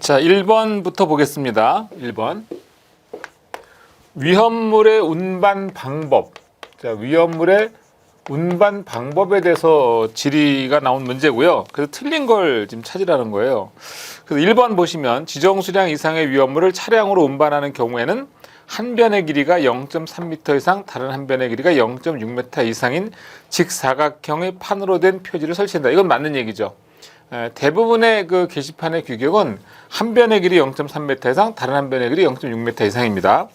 자, 1번부터 보겠습니다. 1번. 위험물의 운반 방법. 자, 위험물의 운반 방법에 대해서 질의가 나온 문제고요. 그래서 틀린 걸 지금 찾으라는 거예요. 그래서 1번 보시면 지정 수량 이상의 위험물을 차량으로 운반하는 경우에는 한 변의 길이가 0.3m 이상, 다른 한 변의 길이가 0.6m 이상인 직사각형의 판으로 된 표지를 설치한다. 이건 맞는 얘기죠. 에, 대부분의 그 게시판의 규격은 한 변의 길이 0.3m 이상, 다른 한 변의 길이 0.6m 이상입니다.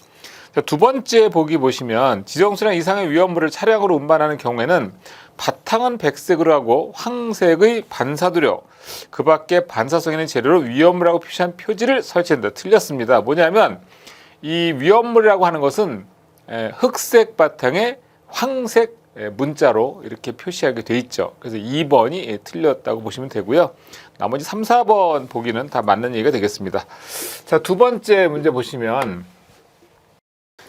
자, 두 번째 보기 보시면 지정수량 이상의 위험물을 차량으로 운반하는 경우에는 바탕은 백색으로 하고 황색의 반사도료, 그 밖에 반사성 있는 재료로 위험물이라고 표시한 표지를 설치한다. 틀렸습니다. 뭐냐면 이 위험물이라고 하는 것은 에, 흑색 바탕에 황색 에, 문자로 이렇게 표시하게 돼 있죠. 그래서 2번이 예, 틀렸다고 보시면 되고요. 나머지 3, 4번 보기는 다 맞는 얘기가 되겠습니다. 자, 두 번째 문제 보시면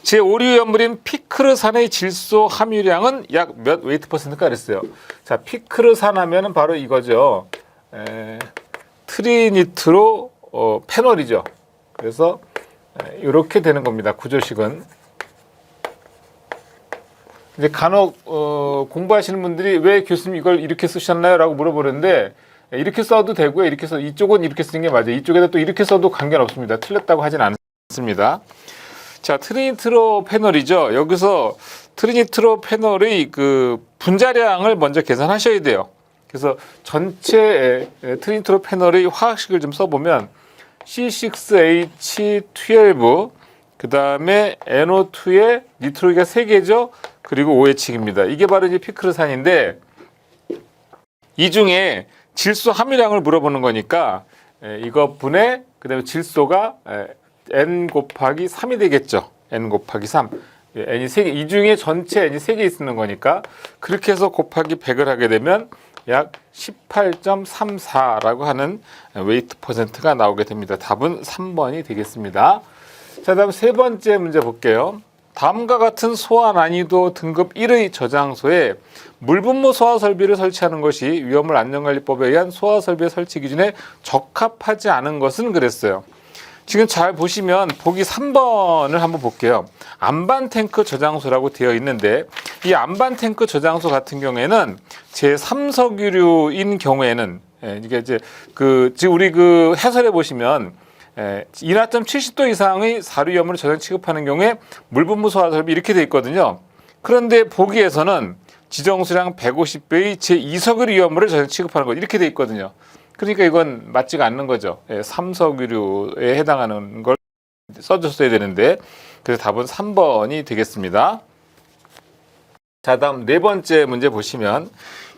제 오류 연물인 피크르산의 질소 함유량은 약 몇 웨이트 퍼센트가 그랬어요. 자, 피크르산 하면은 바로 이거죠. 에, 트리니트로 어, 패널이죠. 그래서 이렇게 되는 겁니다. 구조식은. 이제 간혹 어, 공부하시는 분들이 왜 교수님 이걸 이렇게 쓰셨나요?라고 물어보는데 이렇게 써도 되고요. 이렇게 써 이쪽은 이렇게 쓰는 게 맞아요. 이쪽에다 또 이렇게 써도 관계는 없습니다. 틀렸다고 하진 않습니다. 자, 트리니트로 패널이죠. 여기서 트리니트로 패널의 그 분자량을 먼저 계산하셔야 돼요. 그래서 전체 트리니트로 패널의 화학식을 좀 써보면 C6H12 그 다음에 NO2에 니트로기가 3개죠. 그리고 OH입니다. 이게 바로 이제 피크르산인데 이 중에 질소 함유량을 물어보는 거니까 에, 이거 분의 그다음에 질소가 에, n 곱하기 3이 되겠죠. n 곱하기 3. 예, n이 3개, 이 중에 전체 n이 3개 있는 거니까 그렇게 해서 곱하기 100을 하게 되면 약 18.34라고 하는 웨이트 퍼센트가 나오게 됩니다. 답은 3번이 되겠습니다. 자, 다음 세 번째 문제 볼게요. 다음과 같은 소화 난이도 등급 1의 저장소에 물분무 소화 설비를 설치하는 것이 위험물 안전관리법에 의한 소화 설비 설치 기준에 적합하지 않은 것은 그랬어요. 지금 잘 보시면 보기 3번을 한번 볼게요. 안반 탱크 저장소라고 되어 있는데 이 안반 탱크 저장소 같은 경우에는 제 3석유류인 경우에는 예, 이게 이제 그 지금 우리 그 해설해 보시면 예, 인하점 70도 이상의 사료염을 저장 취급하는 경우에 물분무 소화 설비 이렇게 돼 있거든요. 그런데 보기에서는 지정수량 150배의 제2석유류 위험물을 저장 취급하는 것 이렇게 돼 있거든요. 그러니까 이건 맞지가 않는 거죠. 예, 삼석유류에 해당하는 걸 써줬어야 되는데 그래서 답은 3번이 되겠습니다. 자 다음 네 번째 문제 보시면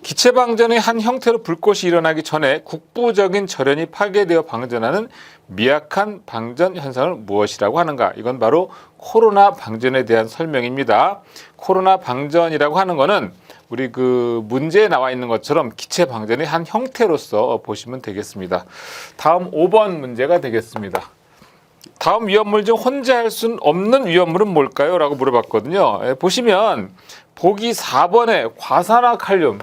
기체 방전의 한 형태로 불꽃이 일어나기 전에 국부적인 절연이 파괴되어 방전하는 미약한 방전 현상을 무엇이라고 하는가? 이건 바로 코로나 방전에 대한 설명입니다. 코로나 방전이라고 하는 거는 우리 그 문제에 나와 있는 것처럼 기체 방전의 한 형태로서 보시면 되겠습니다. 다음 5번 문제가 되겠습니다. 다음 위험물 중 혼재할 수 없는 위험물은 뭘까요? 라고 물어봤거든요. 예, 보시면 보기 4번에 과산화 칼륨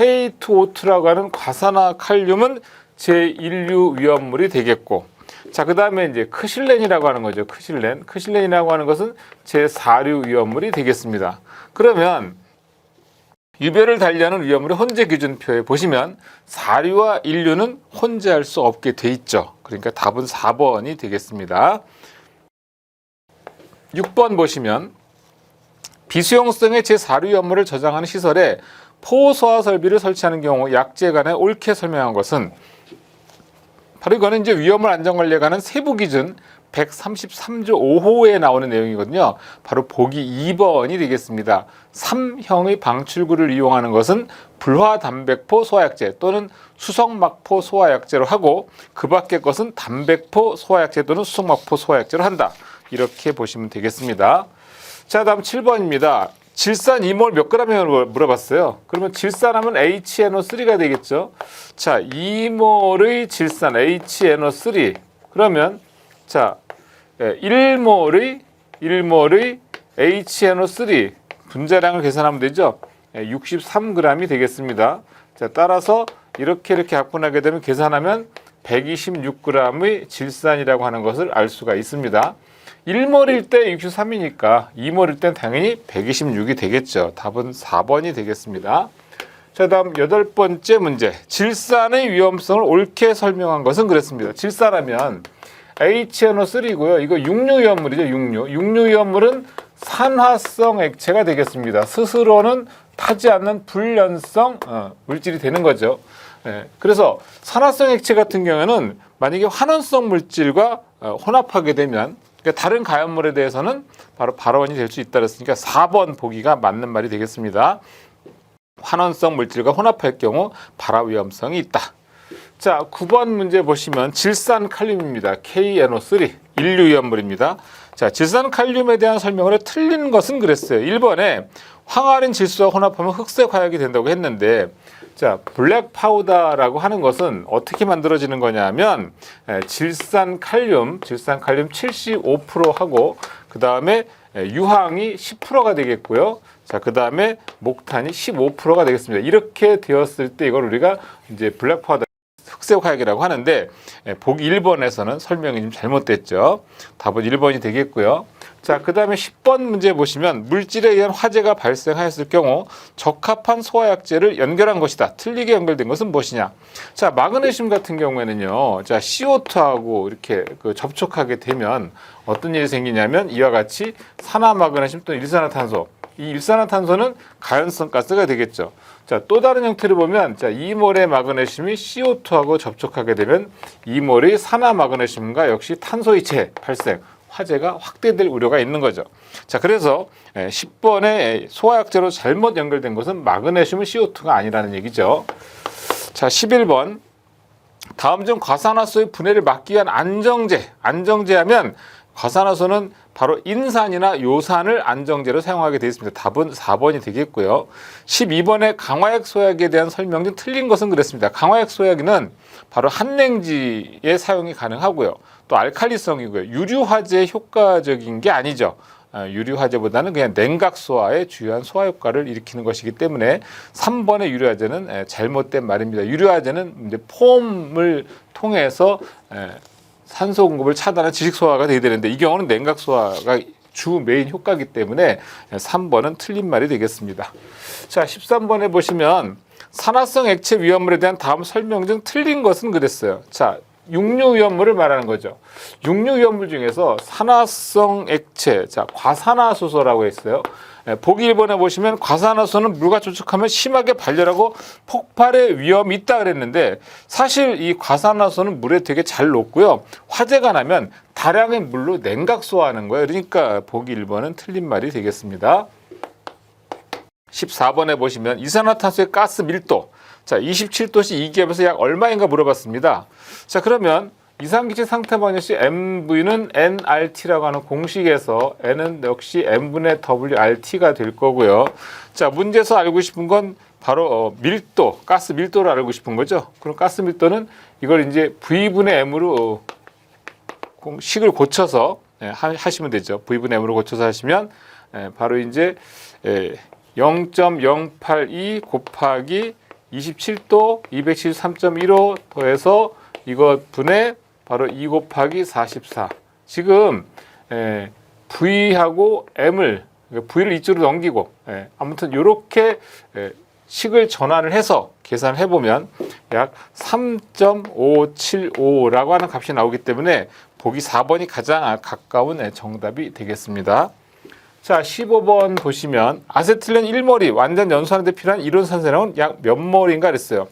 K2O2라고 하는 과산화 칼륨은 제1류 위험물이 되겠고 자, 그 다음에 이제 크실렌이라고 하는 거죠. 크실렌. 크실렌이라고 하는 것은 제4류 위험물이 되겠습니다. 그러면 유별을 달리하는 위험물의 혼재 기준표에 보시면 4류와 1류는 혼재할 수 없게 돼 있죠. 그러니까 답은 4번이 되겠습니다. 6번 보시면 비수용성의 제4류 위험물을 저장하는 시설에 포소화 설비를 설치하는 경우 관해 옳게 설명한 것은 바로 이거는 이제 위험을 안전관리에 관한 세부 기준 133조 5호에 나오는 내용이거든요. 바로 보기 2번이 되겠습니다. 3형의 방출구를 이용하는 것은 불화담백포 소화약제 또는 수성막포 소화약제로 하고 그 밖의 것은 담백포 소화약제 또는 수성막포 소화약제로 한다. 이렇게 보시면 되겠습니다. 자, 다음 7번입니다. 질산 2몰 몇 g이라고 물어봤어요. 그러면 질산하면 HNO3가 되겠죠. 자, 2몰의 질산 HNO3 그러면 자, 1몰의 1몰의 HNO3 분자량을 계산하면 되죠. 63g이 되겠습니다. 자, 따라서 이렇게 이렇게 합분하게 되면 계산하면 126g의 질산이라고 하는 것을 알 수가 있습니다. 1몰일 때 63이니까 2몰일 땐 당연히 126이 되겠죠. 답은 4번이 되겠습니다. 자, 다음 여덟 번째 문제. 질산의 위험성을 옳게 설명한 것은 그랬습니다. 질산하면 HNO3고요. 이거 육류 위험물이죠, 육류. 육류 위험물은 산화성 액체가 되겠습니다. 스스로는 타지 않는 불연성 어, 물질이 되는 거죠. 예, 그래서 산화성 액체 같은 경우에는 만약에 환원성 물질과 어, 혼합하게 되면 그러니까 다른 가연물에 대해서는 바로 발원이 될 수 있다 그랬으니까 4번 보기가 맞는 말이 되겠습니다. 환원성 물질과 혼합할 경우 발화 위험성이 있다. 자, 9번 문제 보시면 질산 칼륨입니다. KNO3 인류 위험물입니다. 자, 질산 칼륨에 대한 설명을 틀린 것은 그랬어요. 1번에 황화린 질소와 혼합하면 흑색 화약이 된다고 했는데 자, 블랙 파우더라고 하는 것은 어떻게 만들어지는 거냐면 에, 질산 칼륨, 질산 칼륨 75%하고 그 다음에 에, 유황이 10%가 되겠고요. 자, 그 다음에 목탄이 15%가 되겠습니다. 이렇게 되었을 때 이걸 우리가 이제 블랙 파우더 흑색 화약이라고 하는데 예, 보기 1번에서는 설명이 좀 잘못됐죠. 답은 1번이 되겠고요. 자, 그 다음에 10번 문제 보시면 물질에 의한 화재가 발생하였을 경우 적합한 소화약제를 연결한 것이다. 틀리게 연결된 것은 무엇이냐? 자, 마그네슘 같은 경우에는요. 자, CO2하고 이렇게 그 접촉하게 되면 어떤 일이 생기냐면 이와 같이 산화 마그네슘 또는 일산화탄소 이 일산화탄소는 가연성 가스가 되겠죠. 자, 또 다른 형태를 보면 자, 2몰의 마그네슘이 CO2하고 접촉하게 되면 2몰의 산화 마그네슘과 역시 탄소이체 발생, 화재가 확대될 우려가 있는 거죠. 자, 그래서 10번에 소화약제로 잘못 연결된 것은 마그네슘은 CO2가 아니라는 얘기죠. 자, 11번 다음 중 과산화수의 분해를 막기 위한 안정제, 안정제 하면 과산화수는 바로 인산이나 요산을 안정제로 사용하게 되어 있습니다. 답은 4번이 되겠고요. 12번에 강화액 소약에 대한 설명 중 틀린 것은 그랬습니다. 강화액 소약은 바로 한냉지에 사용이 가능하고요. 또 알칼리성이고요. 유류 화재에 효과적인 게 아니죠. 아, 유류 화재보다는 그냥 냉각 소화의 주요한 소화 효과를 일으키는 것이기 때문에 3번의 유류 화재는 에, 잘못된 말입니다. 유류 화재는 이제 폼을 통해서 에, 산소 공급을 차단한 지식 소화가 돼야 되는데 이 경우는 냉각 소화가 주 메인 효과이기 때문에 3번은 틀린 말이 되겠습니다. 자, 13번에 보시면 산화성 액체 위험물에 대한 다음 설명 중 틀린 것은 그랬어요. 자, 육류 위험물을 말하는 거죠. 육류 위험물 중에서 산화성 액체, 자, 과산화수소라고 했어요. 예, 보기 1번에 보시면 과산화수소는 물과 접촉하면 심하게 발열하고 폭발의 위험이 있다 그랬는데 사실 이 과산화수소는 물에 되게 잘 녹고요. 화재가 나면 다량의 물로 냉각 소화하는 거예요. 그러니까 보기 1번은 틀린 말이 되겠습니다. 14번에 보시면 이산화탄소의 가스 밀도 자 27도씨 이기압에서 약 얼마인가 물어봤습니다. 자 그러면 이산기체 상태방정식 MV는 nRT라고 하는 공식에서 n은 역시 n분의 WRT가 될 거고요. 자 문제에서 알고 싶은 건 바로 어, 밀도, 가스 밀도를 알고 싶은 거죠. 그럼 가스 밀도는 이걸 이제 V분의 M으로 어, 공- 식을 고쳐서 예, 하- 하시면 되죠. V분의 M으로 고쳐서 하시면 예, 바로 이제 예, 0.082 곱하기 27도 273.15 더해서 이것 분의 바로 2 곱하기 44. 지금 예, V하고 M을 그러니까 V를 이쪽으로 넘기고 예, 아무튼 이렇게 예, 식을 전환을 해서 계산을 해보면 약 3.575라고 하는 값이 나오기 때문에 보기 4번이 가장 가까운 예, 정답이 되겠습니다. 자, 15번 보시면 아세틸렌 1몰이 완전 연소하는 데 필요한 이론 산소량은 약몇 몰인가 그랬어요.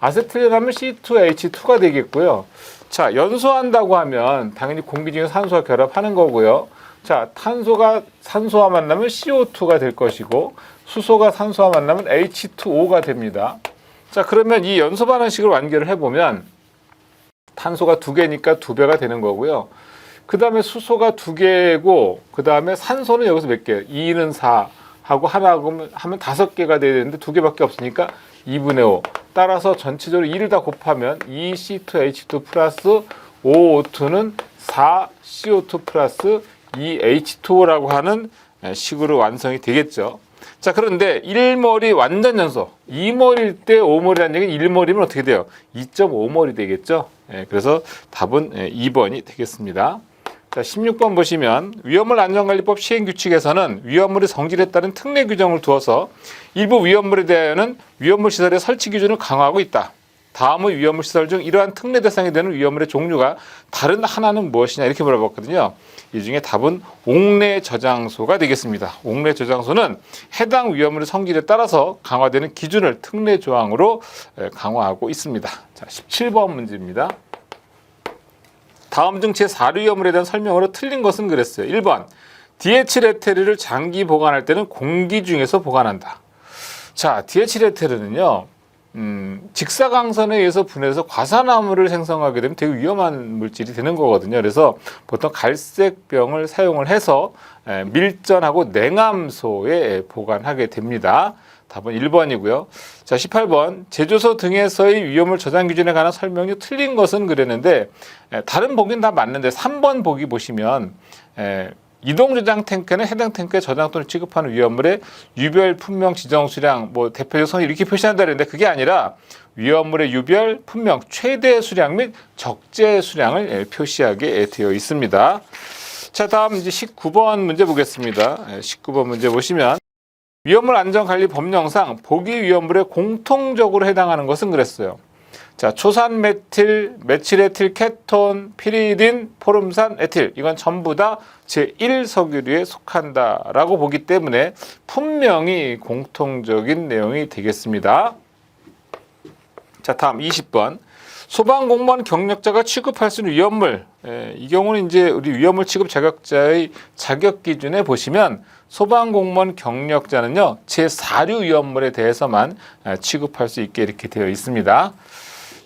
아세틸렌 하면 C2H2가 되겠고요. 자, 연소한다고 하면 당연히 공기 중에 산소와 결합하는 거고요. 자, 탄소가 산소와 만나면 CO2가 될 것이고 수소가 산소와 만나면 H2O가 됩니다. 자, 그러면 이 연소 반응식을 완결을 해 보면 탄소가 두 개니까 두 배가 되는 거고요. 그 다음에 수소가 두 개고, 그 다음에 산소는 여기서 몇 개? 2는 4 하고 하나 하면, 하면 다섯 개가 돼야 되는데 두 개밖에 없으니까 2분의 5. 따라서 전체적으로 2를 다 곱하면 2C2H2 플러스 5O2는 4CO2 플러스 2H2O라고 하는 식으로 완성이 되겠죠. 자, 그런데 1몰이 완전 연소, 2몰일 때 5몰이라는 얘기는 1몰이면 어떻게 돼요? 2.5몰이 되겠죠? 예, 그래서 답은 예, 2번이 되겠습니다. 자, 16번 보시면 위험물 안전관리법 시행 규칙에서는 위험물의 성질에 따른 특례 규정을 두어서 일부 위험물에 대하여는 위험물 시설의 설치 기준을 강화하고 있다. 다음의 위험물 시설 중 이러한 특례 대상이 되는 위험물의 종류가 다른 하나는 무엇이냐 이렇게 물어봤거든요. 이 중에 답은 옥내 저장소가 되겠습니다. 옥내 저장소는 해당 위험물의 성질에 따라서 강화되는 기준을 특례 조항으로 에, 강화하고 있습니다. 자, 17번 문제입니다. 다음 중 제4류 위험물에 대한 설명으로 틀린 것은 그랬어요. 1번 디에틸에테르를 장기 보관할 때는 공기 중에서 보관한다. 자, 디에틸에테르는요. 음, 직사광선에 의해서 분해해서 과산화물을 생성하게 되면 되게 위험한 물질이 되는 거거든요. 그래서 보통 갈색병을 사용을 해서 에, 밀전하고 냉암소에 보관하게 됩니다. 답은 1번이고요. 자, 18번. 제조소 등에서의 위험물 저장 기준에 관한 설명이 틀린 것은 그랬는데 에, 다른 보기는 다 맞는데 3번 보기 보시면 에, 이동 저장 탱크는 해당 탱크에 저장 또는 취급하는 위험물의 유별 품명 지정 수량 뭐 대표적 선 이렇게 표시한다 그랬는데 그게 아니라 위험물의 유별 품명 최대 수량 및 적재 수량을 예, 표시하게 되어 있습니다. 자, 다음 이제 19번 문제 보겠습니다. 예, 19번 문제 보시면 위험물 안전관리 법령상 보기 위험물에 공통적으로 해당하는 것은 그랬어요. 자, 초산 메틸, 메칠에틸 케톤, 피리딘, 포름산 에틸 이건 전부 다 제1석유류에 속한다라고 보기 때문에 분명히 공통적인 내용이 되겠습니다. 자, 다음 20번. 소방 공무원 경력자가 취급할 수 있는 위험물. 예, 이 경우는 이제 우리 위험물 취급 자격자의 자격 기준에 보시면 소방 공무원 경력자는요, 제4류 위험물에 대해서만 아, 취급할 수 있게 이렇게 되어 있습니다.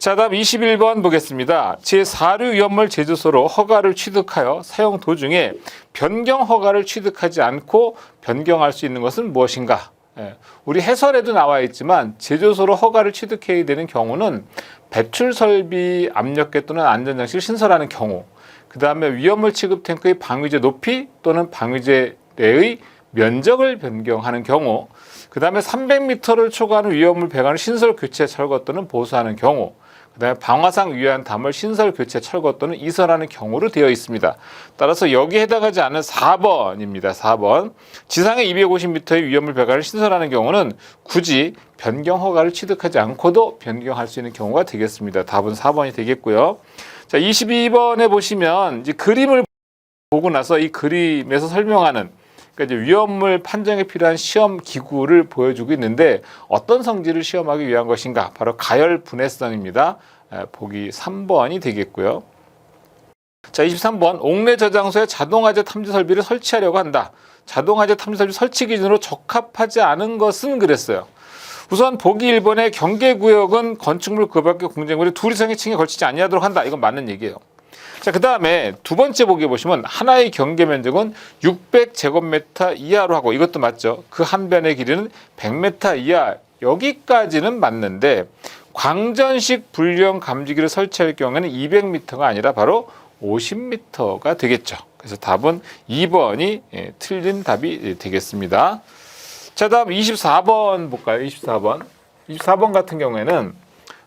자, 다음 21번 보겠습니다. 제4류 위험물 제조소로 허가를 취득하여 사용 도중에 변경 허가를 취득하지 않고 변경할 수 있는 것은 무엇인가? 예, 우리 해설에도 나와 있지만 제조소로 허가를 취득해야 되는 경우는 배출 설비 압력계 또는 안전장치를 신설하는 경우, 그 다음에 위험물 취급 탱크의 방위제 높이 또는 방위제 내의 면적을 변경하는 경우, 그 다음에 300m를 초과하는 위험물 배관을 신설 교체 철거 또는 보수하는 경우, 그다음에 방화상 위한 담을 신설 교체 철거 또는 이설하는 경우로 되어 있습니다. 따라서 여기에 해당하지 않은 4번입니다. 4번. 지상에 250m의 위험물 배관을 신설하는 경우는 굳이 변경 허가를 취득하지 않고도 변경할 수 있는 경우가 되겠습니다. 답은 4번이 되겠고요. 자, 22번에 보시면 이제 그림을 보고 나서 이 그림에서 설명하는 그러니까 이제 위험물 판정에 필요한 시험 기구를 보여주고 있는데 어떤 성질을 시험하기 위한 것인가? 바로 가열 분해성입니다. 에, 보기 3번이 되겠고요. 자, 23번 옥내 저장소에 자동화재 탐지 설비를 설치하려고 한다. 자동화재 탐지 설비 설치 기준으로 적합하지 않은 것은 그랬어요. 우선 보기 1번의 경계구역은 건축물 그 밖의 공작물이 둘 이상 의 층에 걸치지 아니하도록 한다. 이건 맞는 얘기예요. 자, 그 다음에 두 번째 보기 보시면 하나의 경계 면적은 600제곱미터 이하로 하고 이것도 맞죠. 그 한 변의 길이는 100m 이하. 여기까지는 맞는데 광전식 불량 감지기를 설치할 경우에는 200m가 아니라 바로 50m가 되겠죠. 그래서 답은 2번이 예, 틀린 답이 예, 되겠습니다. 자, 다음 24번 볼까요? 24번. 24번 같은 경우에는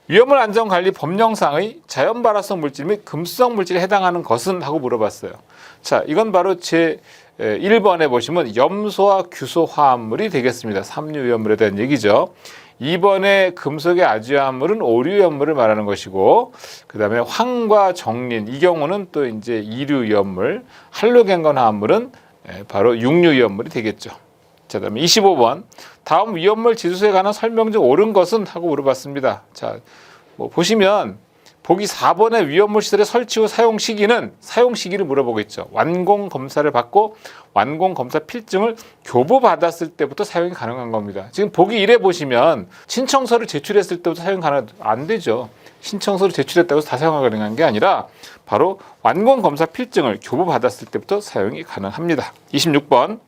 위험물 안전관리 법령상의 자연 발화성 물질 및 금수성 물질에 해당하는 것은 하고 물어봤어요. 자, 이건 바로 제 1번에 보시면 염소와 규소 화합물이 되겠습니다. 삼류 위험물에 대한 얘기죠. 2번에 금속의 아주화물은 오류 위험물을 말하는 것이고 그다음에 황과 정린 이 경우는 또 이제 이류 위험물, 할로겐건 화합물은 에, 바로 육류 위험물이 되겠죠. 자, 그다음에 25번 다음 위험물 지수에 관한 설명 중 옳은 것은 하고 물어봤습니다. 자, 뭐 보시면 보기 4번의 위험물 시설의 설치 후 사용 시기는 사용 시기를 물어보고 있죠. 완공 검사를 받고 완공 검사 필증을 교부 받았을 때부터 사용이 가능한 겁니다. 지금 보기 1에 보시면 신청서를 제출했을 때부터 사용 가능 안 되죠. 신청서를 제출했다고 해서 다 사용 가능한 게 아니라 바로 완공 검사 필증을 교부 받았을 때부터 사용이 가능합니다. 26번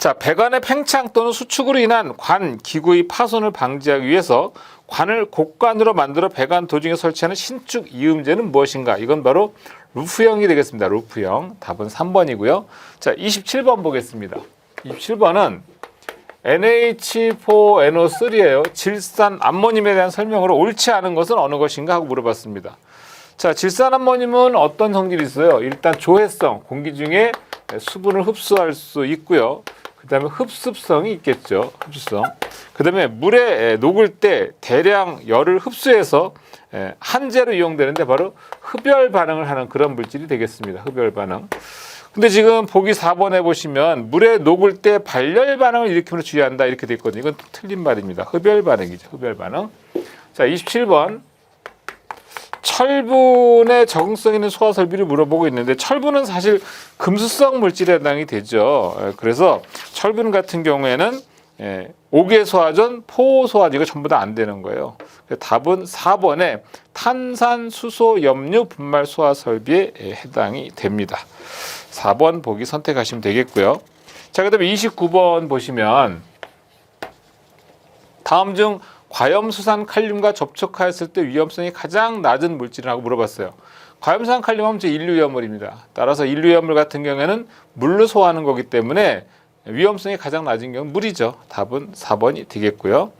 자, 배관의 팽창 또는 수축으로 인한 관 기구의 파손을 방지하기 위해서 관을 곡관으로 만들어 배관 도중에 설치하는 신축 이음제는 무엇인가? 이건 바로 루프형이 되겠습니다. 루프형. 답은 3번이고요. 자, 27번 보겠습니다. 27번은 NH4NO3예요. 질산 암모늄에 대한 설명으로 옳지 않은 것은 어느 것인가 하고 물어봤습니다. 자, 질산 암모늄은 어떤 성질이 있어요? 일단 조해성, 공기 중에 수분을 흡수할 수 있고요. 그 다음에 흡습성이 있겠죠. 흡수성. 그 다음에 물에 녹을 때 대량 열을 흡수해서 에, 한제로 이용되는데 바로 흡열 반응을 하는 그런 물질이 되겠습니다. 흡열 반응. 근데 지금 보기 4번에 보시면 물에 녹을 때 발열 반응을 일으키면 주의한다 이렇게 돼 있거든요. 이건 틀린 말입니다. 흡열 반응이죠. 흡열 반응. 자, 27번. 철분의 적응성 있는 소화 설비를 물어보고 있는데 철분은 사실 금수성 물질에 해당이 되죠. 에, 그래서 철분 같은 경우에는 예, 옥외 소화전, 포 소화전 이거 전부 다 안 되는 거예요. 답은 4번에 탄산 수소 염류 분말 소화 설비에 예, 해당이 됩니다. 4번 보기 선택하시면 되겠고요. 자, 그다음에 29번 보시면 다음 중 과염수산 칼륨과 접촉하였을 때 위험성이 가장 낮은 물질이라고 물어봤어요. 과염수산 칼륨하면 제 인류위험물입니다. 따라서 인류위험물 같은 경우에는 물로 소화하는 거기 때문에 위험성이 가장 낮은 경우는 물이죠. 답은 4번이 되겠고요.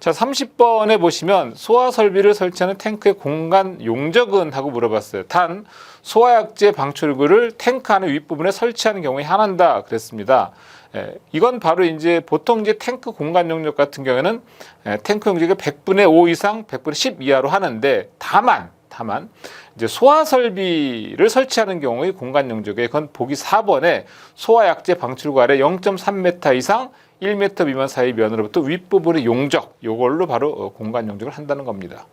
자, 30번에 보시면 소화 설비를 설치하는 탱크의 공간 용적은 하고 물어봤어요. 단 소화약제 방출구를 탱크 안의 윗부분에 설치하는 경우에 한한다 그랬습니다. 예, 이건 바로 이제 보통 이제 탱크 공간 용적 같은 경우에는 예, 탱크 용적의 100분의 5 이상, 100분의 10 이하로 하는데 다만 다만 이제 소화 설비를 설치하는 경우의 공간 용적에 그건 보기 4번에 소화 약제 방출구 아래 0.3m 이상 1m 미만 사이 면으로부터 윗부분의 용적 요걸로 바로 어, 공간 용적을 한다는 겁니다.